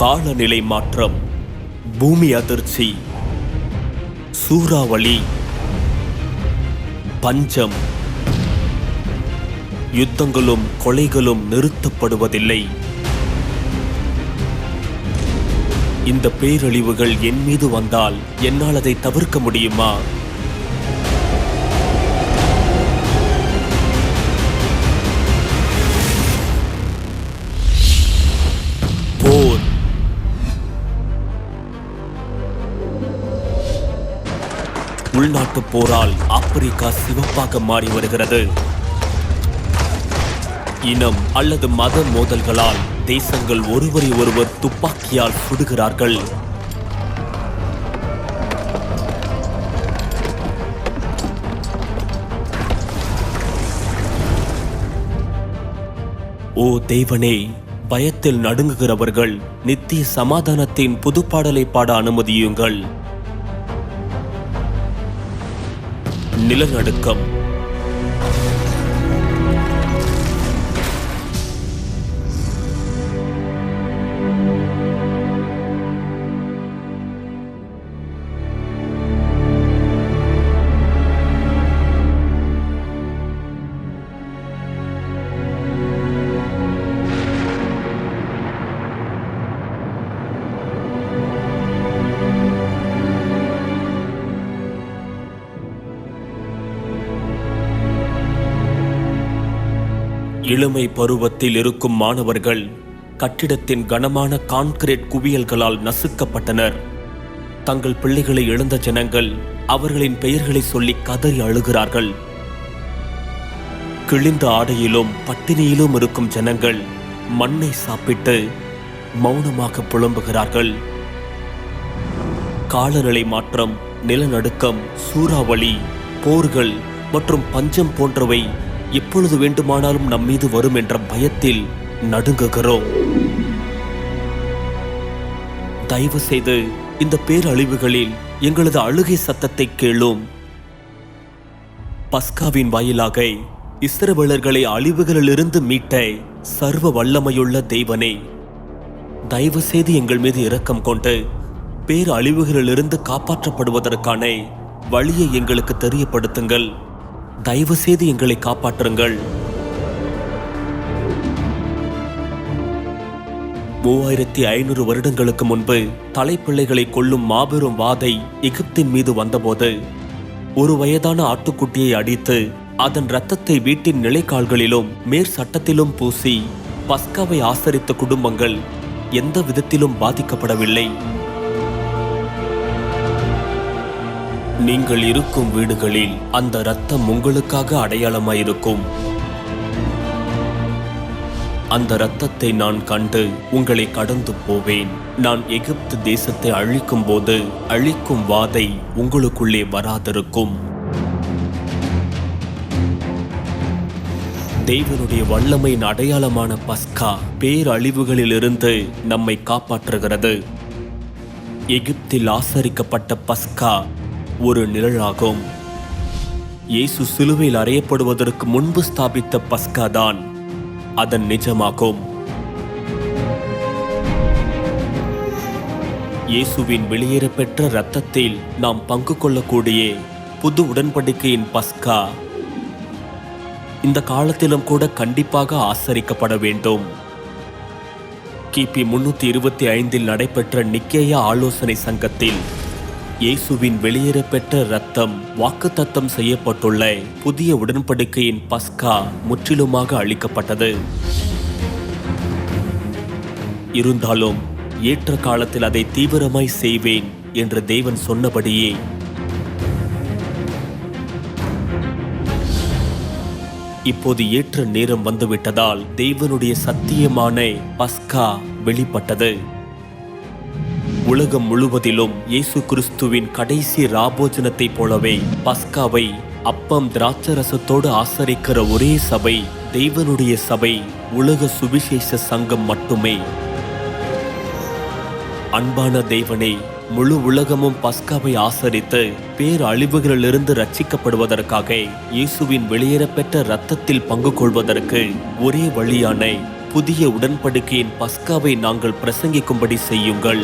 காலநிலை மாற்றம் பூமி அதிர்ச்சி சூறாவளி பஞ்சம். யுத்தங்களும் கொலைகளும் நிறுத்தப்படுவதில்லை. இந்த பேரழிவுகள் என் மீது வந்தால் என்னால் அதை தவிர்க்க முடியுமா? உள்நாட்டு போரால் ஆப்பிரிக்கா சிவப்பாக மாறி வருகிறது. இனம் அல்லது மத மோதல்களால் தேசங்கள் ஒருவரை ஒருவர் துப்பாக்கியால் சுடுகிறார்கள். ஓ தேவனே பயத்தில் நடுங்குகிறவர்கள் நித்திய சமாதானத்தின் புதுப்பாடலை பாட அனுமதியுங்கள். நிலநடுக்கம். இளமை பருவத்தில் இருக்கும் மாணவர்கள் கட்டிடத்தின் கனமான கான்கிரீட் குவியல்களால் நசுக்கப்பட்டனர். தங்கள் பிள்ளைகளை இழந்த ஜனங்கள் அவர்களின் பெயர்களை சொல்லி கதறி அழுகிறார்கள். கிழிந்த ஆடையிலும் பட்டினியிலும் இருக்கும் ஜனங்கள் மண்ணை சாப்பிட்டு மௌனமாக புலம்புகிறார்கள். காலநிலை மாற்றம் நிலநடுக்கம் சூறாவளி போர்கள் மற்றும் பஞ்சம் போன்றவை எப்பொழுது வேண்டுமானாலும் நம் மீது வரும் என்ற பயத்தில் நடுங்குகிறோம். தயவு செய்து இந்த பேரழிவுகளில் எங்களது அழுகை சத்தத்தை கேளும். பஸ்காவின் வாயிலாக இஸ்ரவேலர்களை அழிவுகளிலிருந்து மீட்ட சர்வ வல்லமையுள்ள தெய்வனே தயவு செய்து எங்கள் மீது இரக்கம் கொண்டு பேர் அழிவுகளிலிருந்து காப்பாற்றப்படுவதற்கான வழியை எங்களுக்கு தெரியப்படுத்துங்கள். தயவு செய்து எங்களை காப்பாற்றுங்கள். மூவாயிரத்தி ஐநூறு வருடங்களுக்கு முன்பு தலைப்பிள்ளைகளை கொல்லும் மாபெரும் வாதை எகிப்தின் மீது வந்தபோது ஒரு வயதான ஆட்டுக்குட்டியை அடித்து அதன் இரத்தத்தை வீட்டின் நிலைக்கால்களிலும் மேற் சட்டத்திலும் பூசி பஸ்காவை ஆசரித்த குடும்பங்கள் எந்த விதத்திலும் பாதிக்கப்படவில்லை. நீங்கள் இருக்கும் வீடுகளில் அந்த ரத்தம் உங்களுக்காக அடையாளமாயிருக்கும். அந்த இரத்தத்தை நான் கண்டு உங்களை கடந்து போவேன். நான் எகிப்து தேசத்தை அழிக்கும் போது அழிக்கும் வாதை உங்களுக்குள்ளே வராதிருக்கும். தேவனுடைய வல்லமையின் அடையாளமான பஸ்கா பேரழிவுகளிலிருந்து நம்மை காப்பாற்றுகிறது. எகிப்தில் ஆசரிக்கப்பட்ட பஸ்கா ஒரு நிழலாகும். இயேசு சிலுவையில் அறையப்படுவதற்கு முன்பு ஸ்தாபித்த பஸ்கா தான் அதன் நிஜமாகும். இயேசுவின் வெளியேறப்பெற்ற இரத்தத்தில் நாம் பங்கு கொள்ளக்கூடிய புது உடன்படிக்கையின் பஸ்கா இந்த காலத்திலும் கூட கண்டிப்பாக ஆசரிக்கப்பட வேண்டும். கிபி முன்னூத்தி இருபத்தி ஐந்தில் நடைபெற்ற நிக்கேயா ஆலோசனை சங்கத்தில் இயேசுவின் வெளியேறப்பெற்ற இரத்தம் வாக்குத்தத்தம் செய்யப்பட்டுள்ள புதிய உடன்படிக்கையின் பஸ்கா முற்றிலுமாக அளிக்கப்பட்டது இருந்தாலும் ஏற்ற காலத்தில் அதை தீவிரமாய் செய்வேன் என்று தேவன் சொன்னபடியே. இப்போது ஏற்ற நேரம் வந்துவிட்டதால் தேவனுடைய சத்தியமான பஸ்கா வெளிப்பட்டது. உலகம் முழுவதிலும் இயேசு கிறிஸ்துவின் கடைசி ராபோஜனத்தைப் போலவே பஸ்காவை அப்பம் திராட்சரசத்தோடு ஆசரிக்கிற ஒரே சபை தெய்வனுடைய சபை உலக சுவிசேஷ சங்கம் மட்டுமே. அன்பான தெய்வனை முழு உலகமும் பஸ்காவை ஆசரித்து பேரழிவுகளிலிருந்து ரட்சிக்கப்படுவதற்காக இயேசுவின் வெளியேறப்பெற்ற இரத்தத்தில் பங்கு கொள்வதற்கு ஒரே வழியான புதிய உடன்படிக்கையின் பஸ்காவை நாங்கள் பிரசங்கிக்கும்படி செய்யுங்கள்.